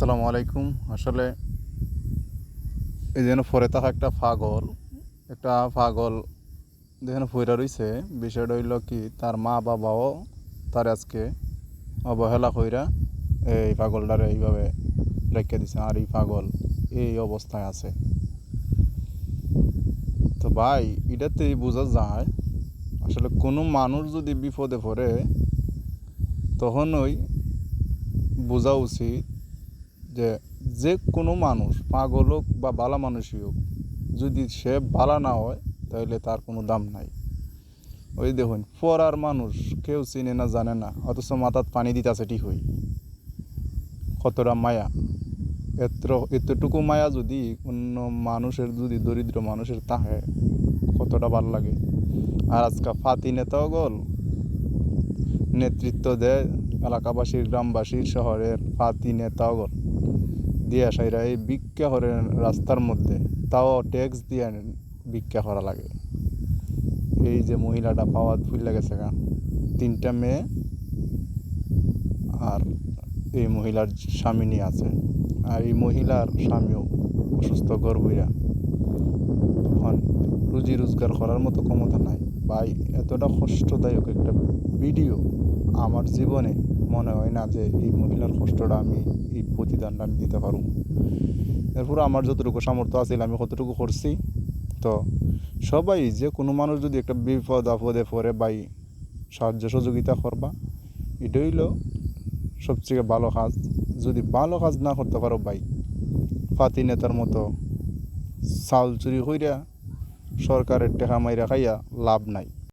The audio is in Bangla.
আসসালামু আলাইকুম। আসলে এই যেন ফরে থাকা একটা পাগল একটা পাগল যেখানে ফইরা রইছে, বিষয়টা হইল কি, তার মা বাবাও তার আজকে অবহেলা কইরা এই পাগলটারে এইভাবে রেখে দিছে, আর এই পাগল এই অবস্থায় আছে। তো ভাই, এটাতেই বোঝা যায়, আসলে কোনো মানুষ যদি বিপদে পড়ে, তখনই বোঝা উচিত যে যে কোনো মানুষ, পাগল হোক বা বালা মানুষই হোক, যদি সে বালা না হয়, তাহলে তার কোনো দাম নাই। ওই দেখুন পড়ার মানুষ কেউ চিনে না, জানে না, অথচ মাথাত পানি দিতেছে ঠিক হই কতটা মায়া। এত এতটুকু মায়া যদি অন্য মানুষের, যদি দরিদ্র মানুষের তাহে, কতটা ভালো লাগে। আর আজকে ফাতি নেতাও গল, নেতৃত্ব দেয় এলাকাবাসীর, গ্রামবাসীর, শহরের ফাতি নেতাগণ দিয়ে সাইরা এই ভিক্ষা করে রাস্তার মধ্যে তাও ট্যাক্স দিয়ে ভিক্ষা করা লাগে। এই যে মহিলাটা পাওয়া ফুল গেছে গা। তিনটা মেয়ে আর এই মহিলার স্বামী আছে। আর এই মহিলার স্বামীও অসুস্থ গর্ভীরা তখন রুজি রোজগার করার মতো ক্ষমতা নাই। ভাই, এতটা কষ্টদায়ক একটা ভিডিও আমার জীবনে মনে হয় না যে এই মহিলার কষ্টটা আমি এই প্রতিদানটা আমি দিতে পারব। এরপর আমার যতটুকু সামর্থ্য আছে, আমি কতটুকু করছি, তো সবাই যে কোনো মানুষ যদি একটা বিপদ আপদে পড়ে বাই সাহায্য সহযোগিতা করবা এটা হইল সবচেয়ে ভালো কাজ। যদি ভালো কাজ না করতে পারো ভাই, ফাতি নেতার মতো চাউল চুরি কইরা সরকারের টেকা মাইরা খাইয়া লাভ নাই।